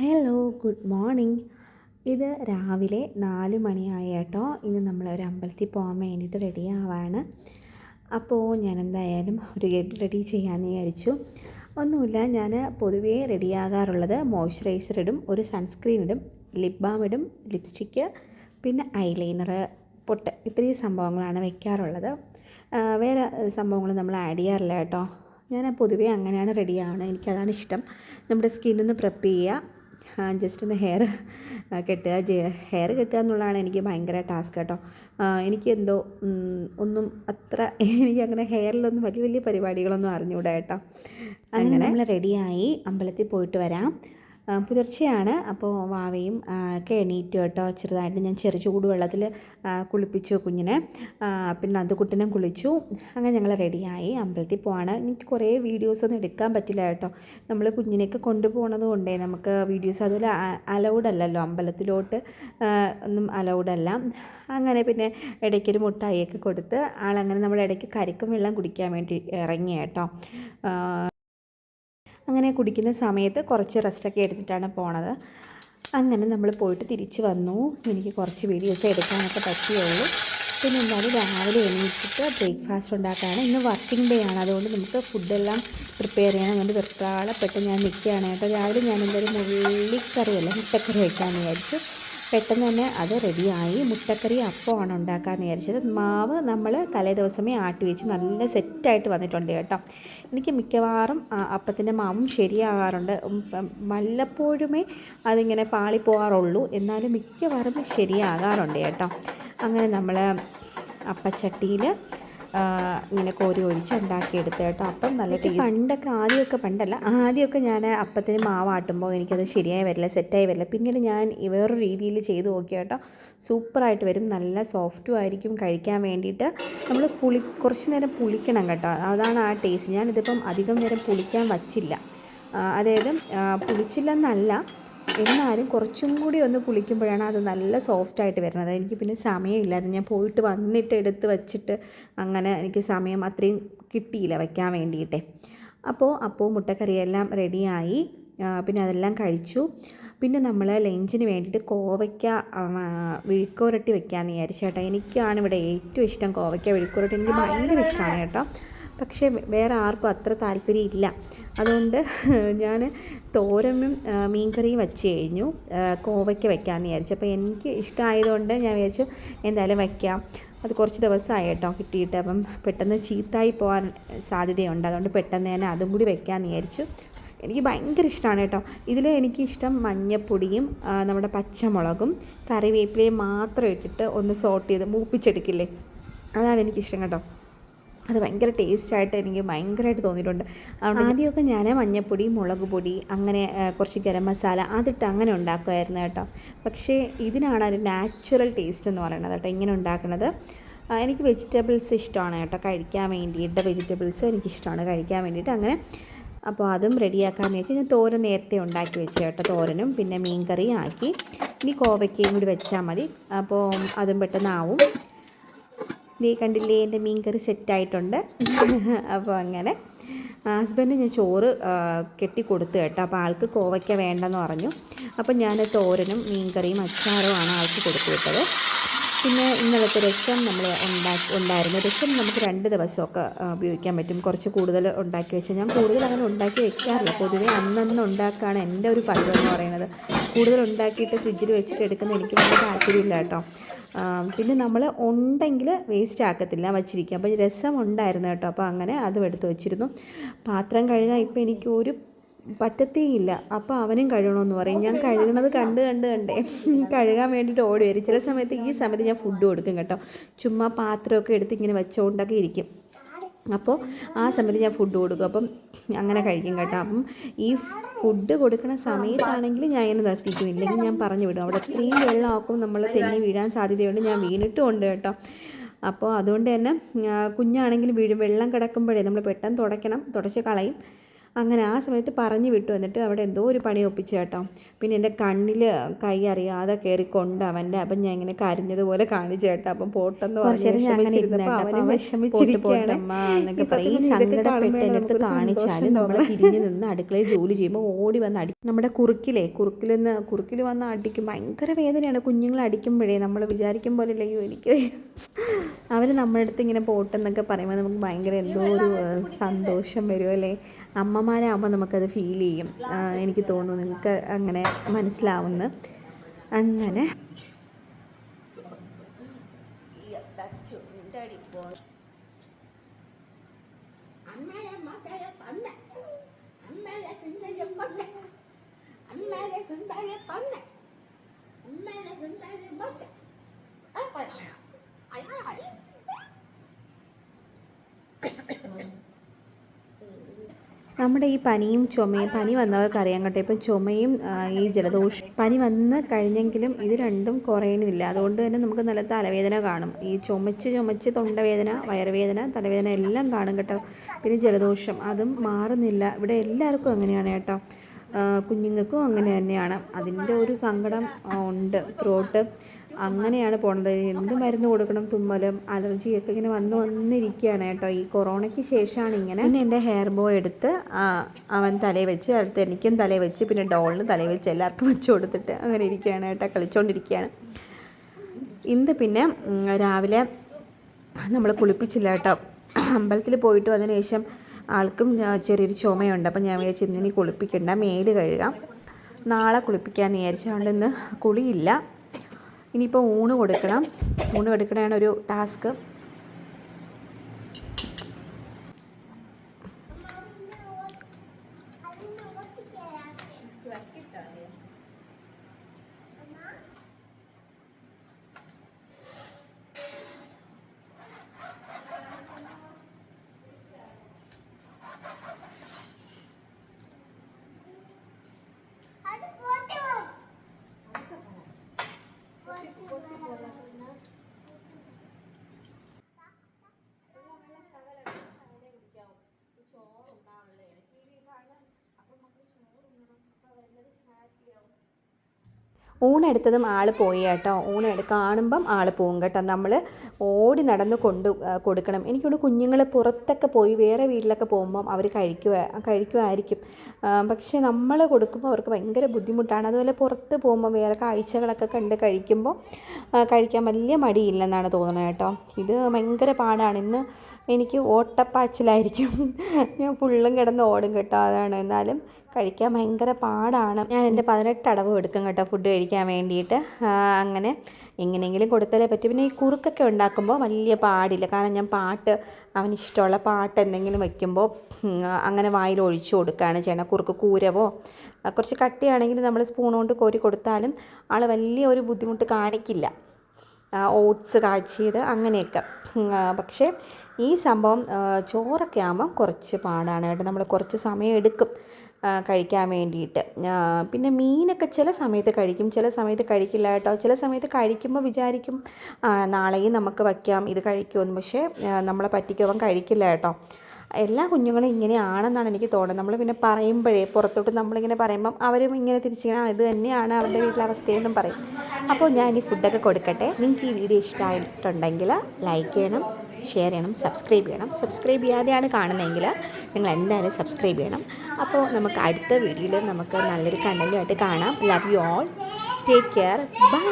Hello good morning ഇത് രാവിലെ നാല് മണിയായി കേട്ടോ. ഇന്ന് നമ്മൾ ഒരു അമ്പലത്തിൽ പോകാൻ വേണ്ടിയിട്ട് റെഡി ആവാണ്. അപ്പോൾ ഞാൻ എന്തായാലും ഒരു ഗെറ്റ് റെഡി ചെയ്യാമെന്ന് വിചാരിച്ചു. ഒന്നുമില്ല ഞാൻ പൊതുവേ റെഡിയാകാറുള്ളത് മോയ്സ്ചറൈസർ ഇടും ഒരു സൺസ്ക്രീൻ ഇടും ലിപ് ബാം ഇടും ലിപ്സ്റ്റിക്ക് പിന്നെ ഐലൈനർ പൊട്ട് ഇത്രയും സംഭവങ്ങളാണ് വെക്കാറുള്ളത്. വേറെ സംഭവങ്ങൾ നമ്മൾ ആഡ് ചെയ്യാറില്ല കേട്ടോ. ഞാൻ പൊതുവേ അങ്ങനെയാണ് റെഡിയാണ് എനിക്കതാണ് ഇഷ്ടം. നമ്മുടെ സ്കിന്നൊന്ന് പ്രിപ്പ് ചെയ്യുക. ജസ്റ്റ് ഒന്ന് ഹെയർ കെട്ടുക ഹെയർ കെട്ടുക എന്നുള്ളതാണ് എനിക്ക് ഭയങ്കര ടാസ്ക് കേട്ടോ. എനിക്കെന്തോ എനിക്ക് എന്തോ ഒന്നും അത്ര എനിക്ക് അങ്ങനെ ഹെയറിലൊന്നും വലിയ വലിയ പരിപാടികളൊന്നും അറിഞ്ഞുകൂടാ കേട്ടോ. അങ്ങനെ നമ്മൾ റെഡിയായി അമ്പലത്തിൽ പോയിട്ട് വരാം. പുലർച്ചെയാണ്. അപ്പോൾ വാവയും ഒക്കെ എണീറ്റു കേട്ടോ. ചെറുതായിട്ട് ഞാൻ ചെറു ചൂടുവെള്ളത്തിൽ കുളിപ്പിച്ചു കുഞ്ഞിനെ. പിന്നെ പിന്നെ കുട്ടനെ കുളിച്ചു. അങ്ങനെ ഞങ്ങൾ റെഡിയായി. അമ്പലത്തിൽ പോവാണ്. എനിക്ക് കുറേ വീഡിയോസൊന്നും എടുക്കാൻ പറ്റില്ല കേട്ടോ. നമ്മൾ കുഞ്ഞിനെയൊക്കെ കൊണ്ടുപോകുന്നത് കൊണ്ടേ നമുക്ക് വീഡിയോസ് അതുപോലെ അലൗഡ് അല്ലല്ലോ. അമ്പലത്തിലോട്ട് ഒന്നും അലൗഡ് അല്ല. അങ്ങനെ പിന്നെ ഇടയ്ക്കൊരു മുട്ടായിയൊക്കെ കൊടുത്ത് ആളങ്ങനെ നമ്മൾ ഇടയ്ക്ക് കരിക്കും വെള്ളം കുടിക്കാൻ വേണ്ടി ഇറങ്ങി കേട്ടോ. അങ്ങനെ കുടിക്കുന്ന സമയത്ത് കുറച്ച് റെസ്റ്റൊക്കെ എടുത്തിട്ടാണ് പോണത്. അങ്ങനെ നമ്മൾ പോയിട്ട് തിരിച്ച് വന്നു. എനിക്ക് കുറച്ച് വീഡിയോസ് എടുക്കാനൊക്കെ പറ്റിയുള്ളൂ. പിന്നെ എന്നാലും രാവിലെ എണീച്ചിട്ട് ബ്രേക്ക്ഫാസ്റ്റ് ഉണ്ടാക്കാനാണ്. ഇന്ന് വർക്കിംഗ് ഡേ ആണ്. അതുകൊണ്ട് നമുക്ക് ഫുഡെല്ലാം പ്രിപ്പയർ ചെയ്യണം അതുകൊണ്ട് വെപ്രാളപ്പെട്ട് ഞാൻ നിൽക്കുകയാണ് കേട്ടോ. രാവിലെ ഞാൻ എന്തായാലും മുള്ളിക്കറിയല്ല മുട്ടക്കറി വയ്ക്കാമെന്ന് വിചാരിച്ചു. പെട്ടെന്ന് തന്നെ അത് റെഡിയായി. മുട്ടക്കറി അപ്പമാണ് ഉണ്ടാക്കാമെന്ന് വിചാരിച്ചത്. മാവ് നമ്മൾ തലേ ദിവസമേ ആട്ടി വെച്ച്. നല്ല സെറ്റായിട്ട് വന്നിട്ടുണ്ട് കേട്ടോ. എനിക്ക് മിക്കവാറും അപ്പത്തിന്റെ മാവും ശരിയാകാറുണ്ട്. വല്ലപ്പോഴുമേ അതിങ്ങനെ പാളിപ്പോകാറുള്ളൂ എന്നാലും മിക്കവാറും ശരിയാകാറുണ്ട് കേട്ടോ. അങ്ങനെ നമ്മൾ അപ്പച്ചട്ടിയിൽ ഇങ്ങനെ കോരി ഒഴിച്ച് ഉണ്ടാക്കിയെടുത്ത് കേട്ടോ. അപ്പം നല്ല ടേസ്റ്റ് പണ്ടൊക്കെ ആദ്യമൊക്കെ പണ്ടല്ല ആദ്യമൊക്കെ ഞാൻ അപ്പത്തിന് മാവാട്ടുമ്പോൾ എനിക്കത് ശരിയായി വരില്ല സെറ്റായി വരില്ല. പിന്നീട് ഞാൻ വേറൊരു രീതിയിൽ ചെയ്ത് നോക്കി കേട്ടോ. സൂപ്പറായിട്ട് വരും നല്ല സോഫ്റ്റും ആയിരിക്കും കഴിക്കാൻ വേണ്ടിയിട്ട്. നമ്മൾ പുളി കുറച്ച് നേരം പുളിക്കണം കേട്ടോ. അതാണ് ആ ടേസ്റ്റ് ഞാനിതിപ്പം അധികം നേരം പുളിക്കാൻ വച്ചില്ല. അതായത് പുളിച്ചില്ലെന്നല്ല എന്നാലും കുറച്ചും കൂടി ഒന്ന് പുളിക്കുമ്പോഴാണ് അത് നല്ല സോഫ്റ്റായിട്ട് വരുന്നത്. എനിക്ക് പിന്നെ സമയമില്ലായിരുന്നു ഞാൻ പോയിട്ട് വന്നിട്ട് എടുത്ത് വച്ചിട്ട് അങ്ങനെ എനിക്ക് സമയം അത്രയും കിട്ടിയില്ല വയ്ക്കാൻ വേണ്ടിയിട്ടേ. അപ്പോൾ അപ്പോൾ മുട്ടക്കറിയെല്ലാം റെഡിയായി പിന്നെ അതെല്ലാം കഴിച്ചു. പിന്നെ നമ്മൾ ലഞ്ചിന് വേണ്ടിയിട്ട് കോവയ്ക്ക വിഴുക്കോരട്ടി വെക്കാമെന്ന് വിചാരിച്ചു കേട്ടോ. എനിക്കാണ് ഇവിടെ ഏറ്റവും ഇഷ്ടം കോവയ്ക്ക വിഴുക്കോരട്ടി. എനിക്ക് ഭയങ്കര ഇഷ്ടമാണ് കേട്ടോ. പക്ഷേ വേറെ ആർക്കും അത്ര താല്പര്യം ഇല്ല അതുകൊണ്ട് ഞാൻ തോരനും മീൻകറിയും വെച്ച് കഴിഞ്ഞു. കോവയ്ക്ക് കോവയ്ക്ക വെക്കാമെന്ന് വിചാരിച്ചു. അപ്പോൾ എനിക്ക് ഇഷ്ടമായതുകൊണ്ട് ഞാൻ വിചാരിച്ചു എന്തായാലും വയ്ക്കാം അത് കുറച്ച് ദിവസമായി കേട്ടോ കിട്ടിയിട്ട്. അപ്പം പെട്ടെന്ന് ചീത്തായി പോകാൻ സാധ്യതയുണ്ട്. അതുകൊണ്ട് പെട്ടെന്ന് തന്നെ അതും കൂടി വെക്കാമെന്ന് വിചാരിച്ചു. എനിക്ക് ഭയങ്കര ഇഷ്ടമാണ് കേട്ടോ. ഇതിൽ എനിക്കിഷ്ടം മഞ്ഞപ്പൊടിയും നമ്മുടെ പച്ചമുളകും കറിവേപ്പിലയും മാത്രം ഇട്ടിട്ട് ഒന്ന് സോട്ട് ചെയ്ത് മൂപ്പിച്ചെടുക്കില്ലേ? അതാണ് എനിക്കിഷ്ടം കേട്ടോ. അത് ഭയങ്കര ടേസ്റ്റായിട്ട് എനിക്ക് ഭയങ്കരമായിട്ട് തോന്നിയിട്ടുണ്ട്. അതുകൊണ്ട് ആദ്യമൊക്കെ ഞാൻ മഞ്ഞപ്പൊടി മുളക് പൊടി അങ്ങനെ കുറച്ച് ഗരം മസാല അതിട്ട് അങ്ങനെ ഉണ്ടാക്കുമായിരുന്നു കേട്ടോ. പക്ഷേ ഇതിനാണ് ഒരു നാച്ചുറൽ ടേസ്റ്റ് എന്ന് പറയുന്നത് കേട്ടോ ഇങ്ങനെ ഉണ്ടാക്കുന്നത്. എനിക്ക് വെജിറ്റബിൾസ് ഇഷ്ടമാണ് കേട്ടോ. കഴിക്കാൻ വേണ്ടിയിട്ട് വെജിറ്റബിൾസ് എനിക്കിഷ്ടമാണ് കഴിക്കാൻ വേണ്ടിയിട്ട് അങ്ങനെ. അപ്പോൾ അതും റെഡിയാക്കാമെന്ന് വെച്ചാൽ ഞാൻ തോരൻ നേരത്തെ ഉണ്ടാക്കി വെച്ചു കേട്ടോ തോരനും. പിന്നെ മീൻ കറിയും ആക്കി. ഇനി കോവയ്ക്കയും കൂടി വെച്ചാൽ മതി. അപ്പോൾ അതും പെട്ടെന്നാവും. നീ കണ്ടില്ലേ എന്റെ മീൻകറി സെറ്റായിട്ടുണ്ട്. അപ്പോൾ അങ്ങനെ. ഹസ്ബൻഡ് ഞാൻ ചോറ് കെട്ടി കേട്ടോ. അപ്പോൾ ആൾക്ക് കോവയ്ക്ക വേണ്ടെന്ന് പറഞ്ഞു. അപ്പോൾ ഞാൻ തോരനും മീൻകറിയും അച്ചാറുമാണ് ആൾക്ക് കൊടുത്തു വിട്ടത്. പിന്നെ ഇന്നലത്തെ രസം നമ്മൾ ഉണ്ടാക്കി ഉണ്ടായിരുന്നു. രസം നമുക്ക് രണ്ട് ദിവസമൊക്കെ ഉപയോഗിക്കാൻ പറ്റും. കുറച്ച് കൂടുതൽ ഉണ്ടാക്കി വെച്ചാൽ ഞാൻ കൂടുതൽ അങ്ങനെ ഉണ്ടാക്കി വെക്കാറില്ല. പൊതുവേ അന്നന്ന് ഉണ്ടാക്കുകയാണ് എന്റെ ഒരു പതിവ് എന്ന് പറയുന്നത്. കൂടുതൽ ഉണ്ടാക്കിയിട്ട് ഫ്രിഡ്ജിൽ വെച്ചിട്ട് എടുക്കുന്ന എനിക്ക് വലിയ താല്പര്യമില്ല കേട്ടോ. പിന്നെ നമ്മൾ ഉണ്ടെങ്കിൽ വേസ്റ്റ് ആക്കത്തില്ല. വച്ചിരിക്കുക അപ്പോൾ രസം ഉണ്ടായിരുന്നു കേട്ടോ. അപ്പോൾ അങ്ങനെ അതും എടുത്ത് വെച്ചിരുന്നു. പാത്രം കഴുകാൻ ഇപ്പോൾ എനിക്ക് ഒരു പറ്റത്തേയില്ല. അപ്പോൾ അവനും കഴുകണമെന്ന് പറയും. ഞാൻ കഴുകണത് കണ്ട് കണ്ട് കണ്ടേ. കഴുകാൻ വേണ്ടിയിട്ട് ഓടി വരും. ചില സമയത്ത് ഈ സമയത്ത് ഞാൻ ഫുഡ് കൊടുക്കും കേട്ടോ. ചുമ്മാ പാത്രമൊക്കെ എടുത്ത് ഇങ്ങനെ വെച്ചുകൊണ്ടൊക്കെ ഇരിക്കും. അപ്പോൾ ആ സമയത്ത് ഞാൻ ഫുഡ് കൊടുക്കും. അപ്പം അങ്ങനെ കഴിക്കും കേട്ടോ. അപ്പം ഈ ഫുഡ് കൊടുക്കുന്ന സമയത്താണെങ്കിൽ ഞാൻ ഇങ്ങനെ നിർത്തിക്കും. ഇല്ലെങ്കിൽ ഞാൻ പറഞ്ഞു വിടും. അവിടെ ഇത്രയും വെള്ളമാക്കും. നമ്മൾ തെന്നി വീഴാൻ സാധ്യതയുണ്ട്. ഞാൻ വീണിട്ടും ഉണ്ട് കേട്ടോ. അപ്പോൾ അതുകൊണ്ട് തന്നെ കുഞ്ഞാണെങ്കിൽ വീഴും. വെള്ളം കിടക്കുമ്പോഴേ നമ്മൾ പെട്ടെന്ന് തുടയ്ക്കണം. തുടച്ച് കളയും. അങ്ങനെ ആ സമയത്ത് പറഞ്ഞു വിട്ടു. എന്നിട്ട് അവിടെ എന്തോ ഒരു പണി ഒപ്പിച്ചു കേട്ടോ. പിന്നെ എന്റെ കണ്ണിൽ കൈ അറിയാതെ കയറി കൊണ്ട് അവന്റെ അപ്പം ഞാൻ ഇങ്ങനെ കരഞ്ഞതുപോലെ കാണിച്ചു കേട്ടോ. അപ്പം പോട്ടെന്ന് പറഞ്ഞിട്ട് കാണിച്ചാൽ നമ്മൾ തിരിഞ്ഞ് നിന്ന് അടുക്കളയിൽ ജോലി ചെയ്യുമ്പോൾ ഓടി വന്ന് അടി നമ്മുടെ കുറുക്കിലേ കുറുക്കിൽ നിന്ന് കുറുക്കിൽ വന്ന് അടിക്കും. ഭയങ്കര വേദനയാണ് കുഞ്ഞുങ്ങൾ അടിക്കുമ്പോഴേ. നമ്മൾ വിചാരിക്കും പോലെ അയ്യോ എനിക്ക് അവർ നമ്മുടെ അടുത്ത് ഇങ്ങനെ പോട്ടെന്നൊക്കെ പറയുമ്പോൾ നമുക്ക് ഭയങ്കര എന്തോ ഒരു സന്തോഷം വരും അല്ലേ? അമ്മമാരാകുമ്പോൾ നമുക്കത് ഫീൽ ചെയ്യും. എനിക്ക് തോന്നുന്നു നിങ്ങൾക്ക് അങ്ങനെ മനസ്സിലാവുന്നു. അങ്ങനെ. അമ്മയെ നമ്മുടെ ഈ പനിയും ചുമയും പനി വന്നവർക്ക് അറിയാൻ കേട്ടോ. ഇപ്പം ചുമയും ഈ ജലദോഷം പനി വന്ന് കഴിഞ്ഞെങ്കിലും ഇത് രണ്ടും കുറയണില്ല. അതുകൊണ്ട് തന്നെ നമുക്ക് നല്ല തലവേദന കാണും. ഈ ചുമച്ച് ചുമച്ച് തൊണ്ടവേദന വയറുവേദന തലവേദന എല്ലാം കാണും കേട്ടോ. പിന്നെ ജലദോഷം അതും മാറുന്നില്ല. ഇവിടെ എല്ലാവർക്കും അങ്ങനെയാണ് കേട്ടോ. കുഞ്ഞുങ്ങൾക്കും അങ്ങനെ തന്നെയാണ്. അതിന്റെ ഒരു സങ്കടം ഉണ്ട്. ത്രോട്ട് അങ്ങനെയാണ് പോണത്. എന്ത് മരുന്ന് കൊടുക്കണം? തുമ്മലും അലർജിയൊക്കെ ഇങ്ങനെ വന്ന് വന്നിരിക്കുകയാണ് കേട്ടോ. ഈ കൊറോണയ്ക്ക് ശേഷമാണ് ഇങ്ങനെ പിന്നെ എന്റെ ഹെയർ ബോ എടുത്ത് അവൻ തലയിൽ വെച്ച് അടുത്ത് എനിക്കും തലയിൽ വെച്ച് പിന്നെ ഡോളിന് തലയിൽ വെച്ച് എല്ലാവർക്കും വെച്ച് കൊടുത്തിട്ട് അങ്ങനെ ഇരിക്കുകയാണ് കേട്ടോ. കളിച്ചുകൊണ്ടിരിക്കുകയാണ് ഇന്ന് പിന്നെ രാവിലെ നമ്മൾ കുളിപ്പിച്ചില്ല കേട്ടോ. അമ്പലത്തിൽ പോയിട്ട് വന്നതിന് ശേഷം ആൾക്കും ചെറിയൊരു ചുമയുണ്ട്. അപ്പം ഞാൻ വിചാരിച്ചു ഇന്നിനി കുളിപ്പിക്കണ്ട മേൽ കഴുകാം. നാളെ കുളിപ്പിക്കാൻ വിചാരിച്ചുകൊണ്ട് ഇന്ന് കുളിയില്ല. ഇനിയിപ്പോൾ ഊണ് കൊടുക്കണം. ഊണ് കൊടുക്കണതാണ് ഒരു ടാസ്ക്. ഊണെടുത്തതും ആൾ പോയി കേട്ടോ. ഊണെടു കാണുമ്പം ആൾ പോകും കേട്ടോ. നമ്മൾ ഓടി നടന്ന് കൊണ്ട് കൊടുക്കണം. എനിക്കോട് കുഞ്ഞുങ്ങൾ പുറത്തൊക്കെ പോയി വേറെ വീട്ടിലൊക്കെ പോകുമ്പം അവർ കഴിക്കുക കഴിക്കുമായിരിക്കും പക്ഷേ നമ്മൾ കൊടുക്കുമ്പോൾ അവർക്ക് ഭയങ്കര ബുദ്ധിമുട്ടാണ്. അതുപോലെ പുറത്ത് പോകുമ്പോൾ വേറെ കാഴ്ചകളൊക്കെ കണ്ട് കഴിക്കുമ്പോൾ കഴിക്കാൻ വലിയ മടിയില്ലെന്നാണ് തോന്നുന്നത് കേട്ടോ. ഇത് ഭയങ്കര പാടാണ്. ഇന്ന് എനിക്ക് ഓട്ടപ്പാച്ചിലായിരിക്കും. ഞാൻ ഫുള്ളും കിടന്ന് ഓടും കേട്ടോ അതാണ്. എന്നാലും കഴിക്കാൻ ഭയങ്കര പാടാണ്. ഞാൻ എന്റെ പതിനെട്ട് അടവ് എടുക്കും കേട്ടോ ഫുഡ് കഴിക്കാൻ വേണ്ടിയിട്ട്. അങ്ങനെ എങ്ങനെയെങ്കിലും കൊടുത്താലേ പറ്റും. പിന്നെ ഈ കുറുക്കൊക്കെ ഉണ്ടാക്കുമ്പോൾ വലിയ പാടില്ല. കാരണം ഞാൻ പാട്ട് അവന് ഇഷ്ടമുള്ള പാട്ട് എന്തെങ്കിലും വെക്കുമ്പോൾ അങ്ങനെ വായിൽ ഒഴിച്ചു കൊടുക്കുകയാണ് ചെയ്യണം കുറുക്ക് കൂരവോ കുറച്ച് കട്ടിയാണെങ്കിൽ നമ്മൾ സ്പൂൺ കൊണ്ട് കോരി കൊടുത്താലും ആൾ വലിയ ഒരു ബുദ്ധിമുട്ട് കാണിക്കില്ല. ഓട്സ് കാച്ചിയത് അങ്ങനെയൊക്കെ. പക്ഷേ ഈ സംഭവം ചോറൊക്കെ ആകുമ്പം കുറച്ച് പാടാണ് കേട്ടോ. നമ്മൾ കുറച്ച് സമയം എടുക്കും കഴിക്കാൻ വേണ്ടിയിട്ട്. പിന്നെ മീനൊക്കെ ചില സമയത്ത് കഴിക്കും ചില സമയത്ത് കഴിക്കില്ല കേട്ടോ. ചില സമയത്ത് കഴിക്കുമ്പോൾ വിചാരിക്കും നാളെയും നമുക്ക് വയ്ക്കാം ഇത് കഴിക്കുമെന്ന്. പക്ഷേ നമ്മളെ പറ്റിക്കുമ്പം കഴിക്കില്ല കേട്ടോ. എല്ലാ കുഞ്ഞുങ്ങളും ഇങ്ങനെയാണെന്നാണ് എനിക്ക് തോന്നുന്നത്. നമ്മൾ പിന്നെ പറയുമ്പോഴേ പുറത്തോട്ട് നമ്മളിങ്ങനെ പറയുമ്പം അവരും ഇങ്ങനെ തിരിച്ചിങ്ങനെ ഇത് തന്നെയാണ് അവരുടെ വീട്ടിലെ അവസ്ഥയെന്നും പറയും. അപ്പോൾ ഞാൻ ഈ ഫുഡൊക്കെ കൊടുക്കട്ടെ. നിങ്ങൾക്ക് ഈ വീഡിയോ ഇഷ്ടമായിട്ടുണ്ടെങ്കിൽ ലൈക്ക് ചെയ്യണം ഷെയർ ചെയ്യണം സബ്സ്ക്രൈബ് ചെയ്യണം. സബ്സ്ക്രൈബ് ചെയ്യാതെയാണ് കാണുന്നതെങ്കിൽ നിങ്ങൾ എന്തായാലും സബ്സ്ക്രൈബ് ചെയ്യണം. അപ്പോൾ നമുക്ക് അടുത്ത വീഡിയോയിൽ നമുക്ക് നല്ലൊരു കണ്ടന്റുമായിട്ട് കാണാം. Love you all take care bye